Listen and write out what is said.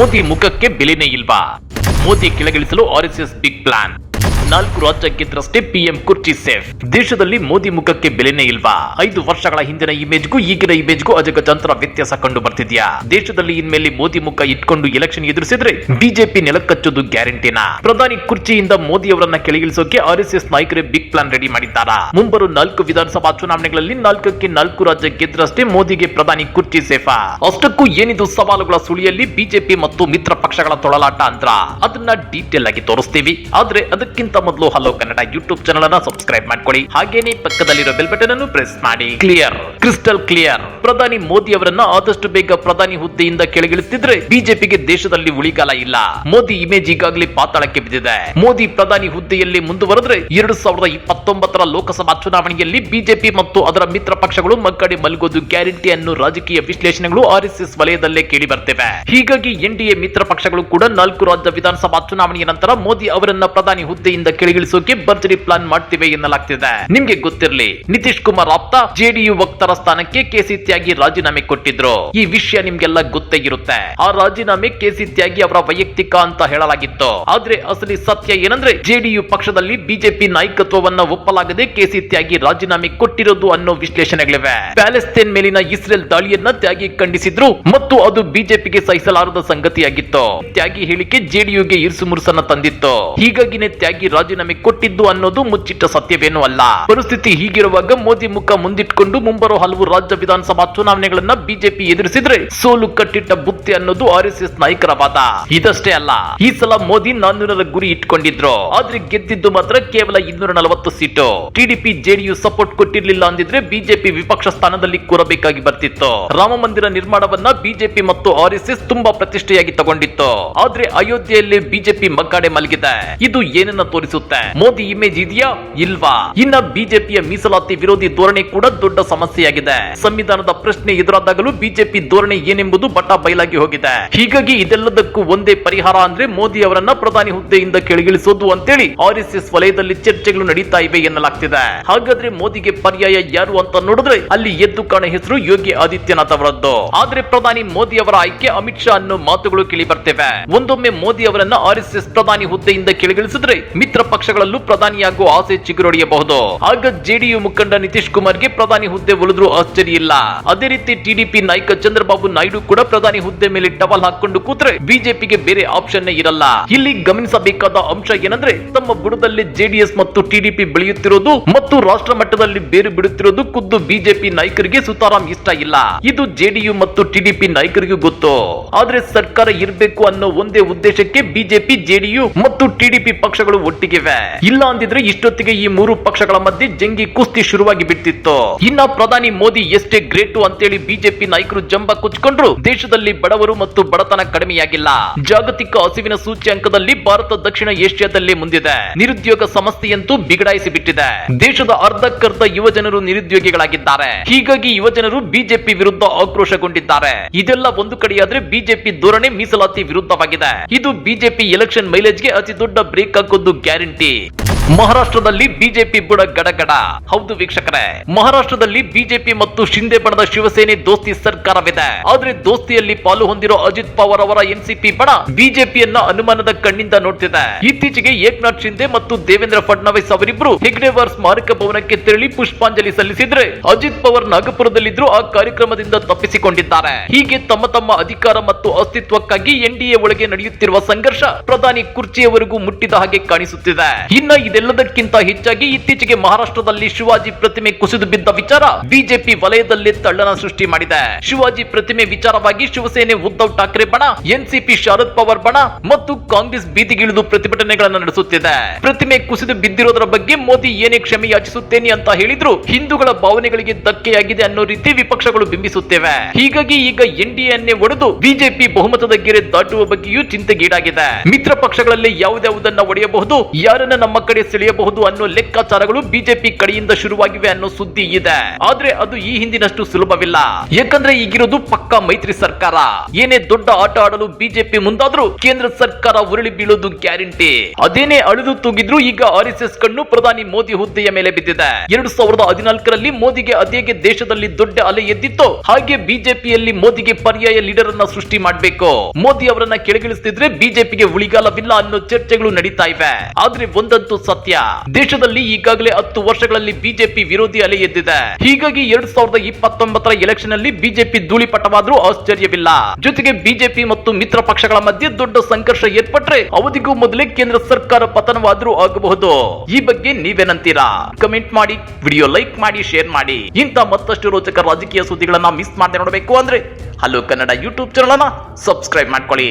ಮೋದಿ ಮುಖಕ್ಕೆ ಬೆಲೆನೇ ಇಲ್ವಾ? ಮೋದಿ ಕೆಳಗಿಳಿಸಲು ಆರ್ಎಸ್ಎಸ್ ಬಿಗ್ ಪ್ಲಾನ್. ನಾಲ್ಕು ರಾಜ್ಯ ಗೆದ್ದರಷ್ಟೇ ಪಿಎಂ ಕುರ್ಚಿ ಸೇಫ್. ದೇಶದಲ್ಲಿ ಮೋದಿ ಮುಖಕ್ಕೆ ಬೆಲೆನೇ ಇಲ್ವಾ? ಐದು ವರ್ಷಗಳ ಹಿಂದಿನ ಇಮೇಜ್ಗೂ ಈಗಿನ ಇಮೇಜ್ಗೂ ಅಜಗಜಾಂತರ ವ್ಯತ್ಯಾಸ ಕಂಡು ಬರ್ತಿದ್ಯಾ? ದೇಶದಲ್ಲಿ ಇನ್ಮೇಲೆ ಮೋದಿ ಮುಖ ಇಟ್ಕೊಂಡು ಎಲೆಕ್ಷನ್ ಎದುರಿಸಿದ್ರೆ ಬಿಜೆಪಿ ನೆಲಕ್ಕಚ್ಚೋದು ಗ್ಯಾರಂಟಿನಾ? ಪ್ರಧಾನಿ ಕುರ್ಚಿಯಿಂದ ಮೋದಿ ಅವರನ್ನ ಕೆಳಗಿಳಿಸೋಕೆ ಆರ್ಎಸ್ಎಸ್ ನಾಯಕರೇ ಬಿಗ್ ಪ್ಲಾನ್ ರೆಡಿ ಮಾಡಿದ್ದಾರಾ? ಮುಂಬರುವ ನಾಲ್ಕು ವಿಧಾನಸಭಾ ಚುನಾವಣೆಗಳಲ್ಲಿ ನಾಲ್ಕಕ್ಕೆ ನಾಲ್ಕು ರಾಜ್ಯ ಗೆದ್ದರಷ್ಟೇ ಮೋದಿಗೆ ಪ್ರಧಾನಿ ಕುರ್ಚಿ ಸೇಫಾ? ಅಷ್ಟಕ್ಕೂ ಏನಿದು ಸವಾಲುಗಳ ಸುಳಿಯಲ್ಲಿ ಬಿಜೆಪಿ ಮತ್ತು ಮಿತ್ರ ಪಕ್ಷಗಳ ತೊಳಲಾಟ ಅಂದ್ರ? ಅದನ್ನ ಡೀಟೇಲ್ ಆಗಿ ತೋರಿಸ್ತೀವಿ. ಆದ್ರೆ ಅದಕ್ಕಿಂತ ಮೊದಲು ಹಲೋ ಕನ್ನಡ ಯೂಟ್ಯೂಬ್ ಚಾನಲ್ ಅನ್ನ ಸಬ್ಸ್ಕ್ರೈಬ್ ಮಾಡ್ಕೊಳ್ಳಿ. ಹಾಗೇನೆ ಪಕ್ಕದಲ್ಲಿರೋ ಬೆಲ್ ಬಟನ್ ಅನ್ನು ಪ್ರೆಸ್ ಮಾಡಿ. ಕ್ಲಿಯರ್ ಕ್ರಿಸ್ಟಲ್ ಕ್ಲಿಯರ್ ಪ್ರಧಾನಿ ಮೋದಿ ಅವರನ್ನ ಆದಷ್ಟು ಬೇಗ ಪ್ರಧಾನಿ ಹುದ್ದೆಯಿಂದ ಕೆಳಗಿಳುತ್ತಿದ್ರೆ ಬಿಜೆಪಿಗೆ ದೇಶದಲ್ಲಿ ಉಳಿಗಾಲ ಇಲ್ಲ. ಮೋದಿ ಇಮೇಜ್ ಈಗಾಗಲೇ ಪಾತಾಳಕ್ಕೆ ಬಿದ್ದಿದೆ. ಮೋದಿ ಪ್ರಧಾನಿ ಹುದ್ದೆಯಲ್ಲಿ ಮುಂದುವರೆದ್ರೆ ಎರಡು ಸಾವಿರದ ಇಪ್ಪತ್ತೊಂಬತ್ತರ ಲೋಕಸಭಾ ಚುನಾವಣೆಯಲ್ಲಿ ಬಿಜೆಪಿ ಮತ್ತು ಅದರ ಮಿತ್ರ ಪಕ್ಷಗಳು ಮಕ್ಕಡೆ ಮಲಗೋದು ಗ್ಯಾರಂಟಿ ಅನ್ನು ರಾಜಕೀಯ ವಿಶ್ಲೇಷಣೆಗಳು ಆರ್ಎಸ್ಎಸ್ ವಲಯದಲ್ಲೇ ಕೇಳಿ ಬರ್ತೇವೆ. ಹೀಗಾಗಿ ಎನ್ಡಿಎ ಮಿತ್ರ ಪಕ್ಷಗಳು ಕೂಡ ನಾಲ್ಕು ರಾಜ್ಯ ವಿಧಾನಸಭಾ ಚುನಾವಣೆಯ ನಂತರ ಮೋದಿ ಅವರನ್ನ ಪ್ರಧಾನಿ ಹುದ್ದೆಯಿಂದ ಕೆಳಗಿಳಿಸೋಕೆ ಭರ್ಜರಿ ಪ್ಲಾನ್ ಮಾಡ್ತಿವೆ ಎನ್ನಲಾಗ್ತಿದೆ. ನಿಮ್ಗೆ ಗೊತ್ತಿರಲಿ, ನಿತೀಶ್ ಕುಮಾರ್ ಆಪ್ತ ಜೆಡಿಯು ವಕ್ತಾರ ಸ್ಥಾನಕ್ಕೆ ಕೆಸಿ ತ್ಯಾಗಿ ರಾಜೀನಾಮೆ ಕೊಟ್ಟಿದ್ರು. ಈ ವಿಷಯ ನಿಮ್ಗೆಲ್ಲ ಗೊತ್ತೇ ಇರುತ್ತೆ. ಆ ರಾಜೀನಾಮೆ ಕೆಸಿ ತ್ಯಾಗಿ ಅವರ ವೈಯಕ್ತಿಕ ಅಂತ ಹೇಳಲಾಗಿತ್ತು. ಆದ್ರೆ ಅಸಲಿ ಸತ್ಯ ಏನಂದ್ರೆ ಜೆಡಿಯು ಪಕ್ಷದಲ್ಲಿ ಬಿಜೆಪಿ ನಾಯಕತ್ವವನ್ನ ಒಪ್ಪಲಾಗದೆ ಕೆಸಿ ತ್ಯಾಗಿ ರಾಜೀನಾಮೆ ಕೊಟ್ಟಿರೋದು ಅನ್ನೋ ವಿಶ್ಲೇಷಣೆಗಳಿವೆ. ಪ್ಯಾಲೆಸ್ತೇನ್ ಮೇಲಿನ ಇಸ್ರೇಲ್ ದಾಳಿಯನ್ನ ತ್ಯಾಗಿ ಖಂಡಿಸಿದ್ರು ಮತ್ತು ಅದು ಬಿಜೆಪಿಗೆ ಸಹಿಸಲಾರದ ಸಂಗತಿಯಾಗಿತ್ತು. ತ್ಯಾಗಿ ಹೇಳಿಕೆ ಜೆಡಿಯುಗೆ ಇರುಸು ಮುರುಸನ್ನ ತಂದಿತ್ತು. ಹೀಗಾಗಿನೇ ತ್ಯಾಗಿ ರಾಜೀನಾಮೆ ಕೊಟ್ಟಿದ್ದು ಅನ್ನೋದು ಮುಚ್ಚಿಟ್ಟ ಸತ್ಯವೇನೂ ಅಲ್ಲ. ಪರಿಸ್ಥಿತಿ ಹೀಗಿರುವಾಗ ಮೋದಿ ಮುಖ ಮುಂದಿಟ್ಕೊಂಡು ಮುಂಬರುವ ಹಲವು ರಾಜ್ಯ ವಿಧಾನಸಭಾ ಚುನಾವಣೆಗಳನ್ನ ಬಿಜೆಪಿ ಎದುರಿಸಿದ್ರೆ ಸೋಲು ಕಟ್ಟಿಟ್ಟ ಬುತ್ತಿ ಅನ್ನೋದು ಆರ್ಎಸ್ಎಸ್ ನಾಯಕರ ವಾದ. ಇದಷ್ಟೇ ಅಲ್ಲ, ಈ ಸಲ ಮೋದಿ ನಾನ್ನೂರರ ಗುರಿ ಇಟ್ಕೊಂಡಿದ್ರು. ಆದ್ರೆ ಗೆದ್ದಿದ್ದು ಮಾತ್ರ ಕೇವಲ ಇನ್ನೂರ ನಲವತ್ತು ಸೀಟು. ಟಿಡಿಪಿ ಜೆಡಿಯು ಸಪೋರ್ಟ್ ಕೊಟ್ಟಿರ್ಲಿಲ್ಲ ಅಂದಿದ್ರೆ ಬಿಜೆಪಿ ವಿಪಕ್ಷ ಸ್ಥಾನದಲ್ಲಿ ಕೂರಬೇಕಾಗಿ ಬರ್ತಿತ್ತು. ರಾಮ ಮಂದಿರ ನಿರ್ಮಾಣವನ್ನ ಬಿಜೆಪಿ ಮತ್ತು ಆರ್ಎಸ್ಎಸ್ ತುಂಬಾ ಪ್ರತಿಷ್ಠೆಯಾಗಿ ತಗೊಂಡಿತ್ತು. ಆದ್ರೆ ಅಯೋಧ್ಯೆಯಲ್ಲಿ ಬಿಜೆಪಿ ಮಗ್ಗಾಡೆ ಮಲಗಿದೆ. ಇದು ಏನನ್ನ ತೋರಿಸುತ್ತೆ ಮೋದಿ ಇಮೇಜ್ ಇದೆಯಾ? ಇಲ್ವಾ? ಇನ್ನ ಬಿಜೆಪಿಯ ಮೀಸಲಾತಿ ವಿರೋಧಿ ಧೋರಣೆ ಕೂಡ ದೊಡ್ಡ ಸಮಸ್ಯೆಯಾಗಿದೆ. ಸಂವಿಧಾನದ ಪ್ರಶ್ನೆ ಎದುರಾದಾಗಲೂ ಬಿಜೆಪಿ ಧೋರಣೆ ಏನೆಂಬುದು ಬಟ ಬಯಲಾಗಿ ಹೋಗಿದೆ. ಹೀಗಾಗಿ ಇದೆಲ್ಲದಕ್ಕೂ ಒಂದೇ ಪರಿಹಾರ ಅಂದ್ರೆ ಮೋದಿ ಅವರನ್ನ ಪ್ರಧಾನಿ ಹುದ್ದೆಯಿಂದ ಕೆಳಗಿಳಿಸೋದು ಅಂತೇಳಿ ಎಸ್ ವಲಯದಲ್ಲಿ ಚರ್ಚೆಗಳು ನಡೀತಾ ಇವೆ ಎನ್ನಲಾಗ್ತಿದೆ. ಹಾಗಾದ್ರೆ ಮೋದಿಗೆ ಪರ್ಯಾಯ ಯಾರು ಅಂತ ನೋಡಿದ್ರೆ ಅಲ್ಲಿ ಎದ್ದು ಕಾಣ ಹೆಸರು ಯೋಗಿ ಆದಿತ್ಯನಾಥ್ ಅವರದ್ದು. ಆದ್ರೆ ಪ್ರಧಾನಿ ಮೋದಿ ಅವರ ಆಯ್ಕೆ ಅಮಿತ್ ಶಾ ಅನ್ನೋ ಮಾತುಗಳು ಕೇಳಿ ಬರ್ತೇವೆ. ಒಂದೊಮ್ಮೆ ಮೋದಿ ಅವರನ್ನ ಆರ್ಎಸ್ಎಸ್ ಪ್ರಧಾನಿ ಹುದ್ದೆಯಿಂದ ಕೆಳಗಿಳಿಸಿದ್ರೆ ಮಿತ್ರ ಪಕ್ಷಗಳಲ್ಲೂ ಪ್ರಧಾನಿಯಾಗುವ ಆಸೆ ಚಿಗುರೊಡೆಯಬಹುದು. ಆಗ ಜೆಡಿಯು ಮುಖಂಡ ನಿತೀಶ್ ಕುಮಾರ್ಗೆ ಪ್ರಧಾನಿ ಹುದ್ದೆ ಒಲಿದ್ರೂ ಆಶ್ಚರ್ಯ ಇಲ್ಲ. ಅದೇ ರೀತಿ ಟಿಡಿಪಿ ನಾಯಕ ಚಂದ್ರಬಾಬು ನಾಯ್ಡು ಕೂಡ ಪ್ರಧಾನಿ ಹುದ್ದೆ ಮೇಲೆ ಟವಲ್ ಹಾಕೊಂಡು ಕೂತ್ರೆ ಬಿಜೆಪಿಗೆ ಬೇರೆ ಆಪ್ಷನ್ ಇರಲ್ಲ. ಇಲ್ಲಿ ಗಮನಿಸಬೇಕಾದ ಅಂಶ ಏನಂದ್ರೆ ತಮ್ಮ ಬುಡದಲ್ಲಿ ಜೆಡಿಎಸ್ ಮತ್ತು ಟಿಡಿಪಿ ಬೆಳೆಯುತ್ತಿರೋದು ಮತ್ತು ರಾಷ್ಟ್ರ ಮಟ್ಟದಲ್ಲಿ ಬೇರು ಬಿಡುತ್ತಿರೋದು ಖುದ್ದು ಬಿಜೆಪಿ ನಾಯಕರಿಗೆ ಸುತಾರಾಂ ಇಷ್ಟ ಇಲ್ಲ. ಇದು ಜೆಡಿಯು ಮತ್ತು ಟಿಡಿಪಿ ನಾಯಕರಿಗೂ ಗೊತ್ತು. ಆದ್ರೆ ಸರ್ಕಾರ ಇರಬೇಕು ಅನ್ನೋ ಒಂದೇ ಉದ್ದೇಶಕ್ಕೆ ಬಿಜೆಪಿ, ಜೆಡಿಯು ಮತ್ತು ಟಿಡಿಪಿ ಪಕ್ಷಗಳು ಒಟ್ಟಿಗಿವೆ ಇಲ್ಲ ಅಂದಿದ್ರೆ ಇಷ್ಟೊತ್ತಿಗೆ ಈ ಮೂರು ಪಕ್ಷಗಳ ಮಧ್ಯೆ ಜಂಗಿ ಕುಸ್ತಿ ಶುರುವಾಗಿ ಬಿಟ್ಟಿತ್ತು ಇನ್ನ ಪ್ರಧಾನಿ ಮೋದಿ ಎಷ್ಟೇ ಗ್ರೇಟು ಅಂತೇಳಿ ಬಿಜೆಪಿ ನಾಯಕರು ಜಂಬ ಕುಚ್ಕೊಂಡ್ರು ದೇಶದಲ್ಲಿ ಬಡವರು ಮತ್ತು ಬಡತನ ಕಡಿಮೆಯಾಗಿಲ್ಲ. ಜಾಗತಿಕ ಹಸಿವಿನ ಸೂಚ್ಯಂಕದಲ್ಲಿ ಭಾರತ ದಕ್ಷಿಣ ಏಷ್ಯಾದಲ್ಲಿ ಮುಂದಿದೆ. ನಿರುದ್ಯೋಗ ಸಮಸ್ಯೆಯಂತೂ ಬಿಗಡಾಯಿಸಿ ಬಿಟ್ಟಿದೆ. ದೇಶದ ಅರ್ಧಕ್ಕರ್ಧ ಯುವ ಜನರು ನಿರುದ್ಯೋಗಿಗಳಾಗಿದ್ದಾರೆ. ಹೀಗಾಗಿ ಯುವ ಜನರು ಬಿಜೆಪಿ ವಿರುದ್ಧ ಆಕ್ರೋಶಗೊಂಡಿದ್ದಾರೆ. ಇದೆಲ್ಲ ಒಂದು ಕಡೆಯಾದ್ರೆ ಬಿಜೆಪಿ ಧೋರಣೆ ಮೀಸಲಾತಿ ವಿರುದ್ಧವಾಗಿದೆ. ಇದು ಬಿಜೆಪಿ ಎಲೆಕ್ಷನ್ ಮೈಲೇಜ್ಗೆ ಅತಿ ದೊಡ್ಡ ಬ್ರೇಕ್ ಹಾಕೋದು ಗ್ಯಾರಂಟಿ ಮಹಾರಾಷ್ಟ್ರದಲ್ಲಿ ಬಿಜೆಪಿ ಬುಡ ಗಡಗಡ. ಹೌದು ವೀಕ್ಷಕರೇ, ಮಹಾರಾಷ್ಟ್ರದಲ್ಲಿ ಬಿಜೆಪಿ ಮತ್ತು ಶಿಂದೆ ಬಣದ ಶಿವಸೇನೆ ದೋಸ್ತಿ ಸರ್ಕಾರವಿದೆ. ಆದ್ರೆ ದೋಸ್ತಿಯಲ್ಲಿ ಪಾಲು ಹೊಂದಿರೋ ಅಜಿತ್ ಪವಾರ್ ಅವರ ಎನ್ಸಿಪಿ ಬಣ ಬಿಜೆಪಿಯನ್ನ ಅನುಮಾನದ ಕಣ್ಣಿಂದ ನೋಡ್ತಿದೆ. ಇತ್ತೀಚೆಗೆ ಏಕ್ನಾಥ್ ಶಿಂದೆ ಮತ್ತು ದೇವೇಂದ್ರ ಫಡ್ನವೀಸ್ ಅವರಿಬ್ರು ಹೆಗ್ಡೆವಾರ್ ಸ್ಮಾರಕ ಭವನಕ್ಕೆ ತೆರಳಿ ಪುಷ್ಪಾಂಜಲಿ ಸಲ್ಲಿಸಿದ್ರೆ ಅಜಿತ್ ಪವಾರ್ ನಾಗಪುರದಲ್ಲಿದ್ರು ಆ ಕಾರ್ಯಕ್ರಮದಿಂದ ತಪ್ಪಿಸಿಕೊಂಡಿದ್ದಾರೆ. ಹೀಗೆ ತಮ್ಮ ತಮ್ಮ ಅಧಿಕಾರ ಮತ್ತು ಅಸ್ತಿತ್ವಕ್ಕಾಗಿ ಎನ್ಡಿಎ ಒಳಗೆ ನಡೆಯುತ್ತಿರುವ ಸಂಘರ್ಷ ಪ್ರಧಾನಿ ಕುರ್ಚಿಯವರೆಗೂ ಮುಟ್ಟಿದ ಹಾಗೆ ಕಾಣಿಸುತ್ತಿದೆ. ಇನ್ನ ಇದೆಲ್ಲದಕ್ಕಿಂತ ಹೆಚ್ಚಾಗಿ ಇತ್ತೀಚೆಗೆ ಮಹಾರಾಷ್ಟ್ರದಲ್ಲಿ ಶಿವಾಜಿ ಪ್ರತಿಮೆ ಕುಸಿದು ಬಿದ್ದ ವಿಚಾರ ಬಿಜೆಪಿ ವಲಯದಲ್ಲಿ ತಳ್ಳನ ಸೃಷ್ಟಿ ಮಾಡಿದೆ. ಶಿವಾಜಿ ಪ್ರತಿಮೆ ವಿಚಾರವಾಗಿ ಶಿವಸೇನೆ ಉದ್ಧವ್ ಠಾಕ್ರೆ ಬಣ, ಎನ್ಸಿಪಿ ಶರದ್ ಪವಾರ್ ಬಣ ಮತ್ತು ಕಾಂಗ್ರೆಸ್ ಬೀದಿಗಿಳಿದು ಪ್ರತಿಭಟನೆಗಳನ್ನು ನಡೆಸುತ್ತಿದೆ. ಪ್ರತಿಮೆ ಕುಸಿದು ಬಿದ್ದಿರೋದರ ಬಗ್ಗೆ ಮೋದಿ ಏನೇ ಕ್ಷಮೆ ಯಾಚಿಸುತ್ತೇನೆ ಅಂತ ಹೇಳಿದ್ರು ಹಿಂದೂಗಳ ಭಾವನೆಗಳಿಗೆ ಧಕ್ಕೆಯಾಗಿದೆ ಅನ್ನೋ ರೀತಿ ವಿಪಕ್ಷಗಳು ಬಿಂಬಿಸುತ್ತಿವೆ. ಹೀಗಾಗಿ ಈಗ ಎನ್ಡಿಎನ್ನೇ ಒಡೆದು ಬಿಜೆಪಿ ಬಹುಮತದ ಗೆರೆ ದಾಟುವ ಬಗ್ಗೆಯೂ ಚಿಂತೆಗೀಡಾಗಿದೆ. ಮಿತ್ರ ಪಕ್ಷಗಳಲ್ಲಿ ಯಾವುದ್ಯಾವುದನ್ನ ಒಡೆಯಬಹುದು, ಯಾರನ್ನ ನಮ್ಮ ಕಡೆ ಸೆಳೆಯಬಹುದು ಅನ್ನೋ ಲೆಕ್ಕಾಚಾರಗಳು ಬಿಜೆಪಿ ಕಡೆಯಿಂದ ಶುರುವಾಗಿವೆ ಅನ್ನೋ ಸುದ್ದಿ ಇದೆ. ಆದ್ರೆ ಅದು ಈ ಹಿಂದಿನಷ್ಟು ಸುಲಭವಿಲ್ಲ. ಯಾಕಂದ್ರೆ ಈಗಿರೋದು ಪಕ್ಕಾ ಮೈತ್ರಿ ಸರ್ಕಾರ. ಏನೇ ದೊಡ್ಡ ಆಟ ಆಡಲು ಬಿಜೆಪಿ ಮುಂದಾದ್ರೂ ಕೇಂದ್ರ ಸರ್ಕಾರ ಉರುಳಿ ಬೀಳೋದು ಗ್ಯಾರಂಟಿ. ಅದೇನೇ ಅಳಿದು ತೂಗಿದ್ರು ಈಗ ಆರ್ ಎಸ್ ಕಣ್ಣು ಪ್ರಧಾನಿ ಮೋದಿ ಹುದ್ದೆಯ ಮೇಲೆ ಬಿದ್ದಿದೆ. ಎರಡು ಸಾವಿರದ ಹದಿನಾಲ್ಕರಲ್ಲಿ ಮೋದಿಗೆ ಅದೇಗೆ ದೇಶದಲ್ಲಿ ದೊಡ್ಡ ಅಲೆ ಎದ್ದಿತ್ತು ಹಾಗೆ ಬಿಜೆಪಿಯಲ್ಲಿ ಮೋದಿಗೆ ಪರ್ಯಾಯ ಲೀಡರ್ ಅನ್ನ ಸೃಷ್ಟಿ ಮಾಡಬೇಕು. ಮೋದಿ ಅವರನ್ನ ಕೆಳಗಿಳಿಸ್ತಿದ್ರೆ ಬಿಜೆಪಿಗೆ ಉಳಿಗಾಲವಿಲ್ಲ ಅನ್ನೋ ಚರ್ಚೆಗಳು ನಡೀತಾ ಇವೆ. ಆದ್ರೆ ಒಂದಂತೂ ಸತ್ಯ. ದೇಶದಲ್ಲಿ ಈಗಾಗಲೇ ಹತ್ತು ವರ್ಷಗಳಲ್ಲಿ ಬಿಜೆಪಿ ವಿರೋಧಿ ಅಲೆ ಎದ್ದಿದೆ. ಹೀಗಾಗಿ ಎರಡ್ ಸಾವಿರದ ಇಪ್ಪತ್ತೊಂಬತ್ತರ ಎಲೆಕ್ಷನ್ ಅಲ್ಲಿ ಬಿಜೆಪಿ ಧೂಳಿಪಟವಾದ್ರೂ ಆಶ್ಚರ್ಯವಿಲ್ಲ. ಜೊತೆಗೆ ಬಿಜೆಪಿ ಮತ್ತು ಮಿತ್ರ ಪಕ್ಷಗಳ ಮಧ್ಯೆ ದೊಡ್ಡ ಸಂಘರ್ಷ ಏರ್ಪಟ್ರೆ ಅವಧಿಗೂ ಮೊದಲೇ ಕೇಂದ್ರ ಸರ್ಕಾರ ಪತನವಾದ್ರೂ ಆಗಬಹುದು. ಈ ಬಗ್ಗೆ ನೀವೇನಂತೀರಾ? ಕಮೆಂಟ್ ಮಾಡಿ, ವಿಡಿಯೋ ಲೈಕ್ ಮಾಡಿ, ಶೇರ್ ಮಾಡಿ. ಇಂಥ ಮತ್ತಷ್ಟು ರೋಚಕ ರಾಜಕೀಯ ಸುದ್ದಿಗಳನ್ನ ಮಿಸ್ ಮಾಡದೆ ನೋಡಬೇಕು ಅಂದ್ರೆ ಹಲೋ ಕನ್ನಡ ಯೂಟ್ಯೂಬ್ ಚಾನಲ್ ಅನ್ನ ಸಬ್ಸ್ಕ್ರೈಬ್ ಮಾಡ್ಕೊಳ್ಳಿ.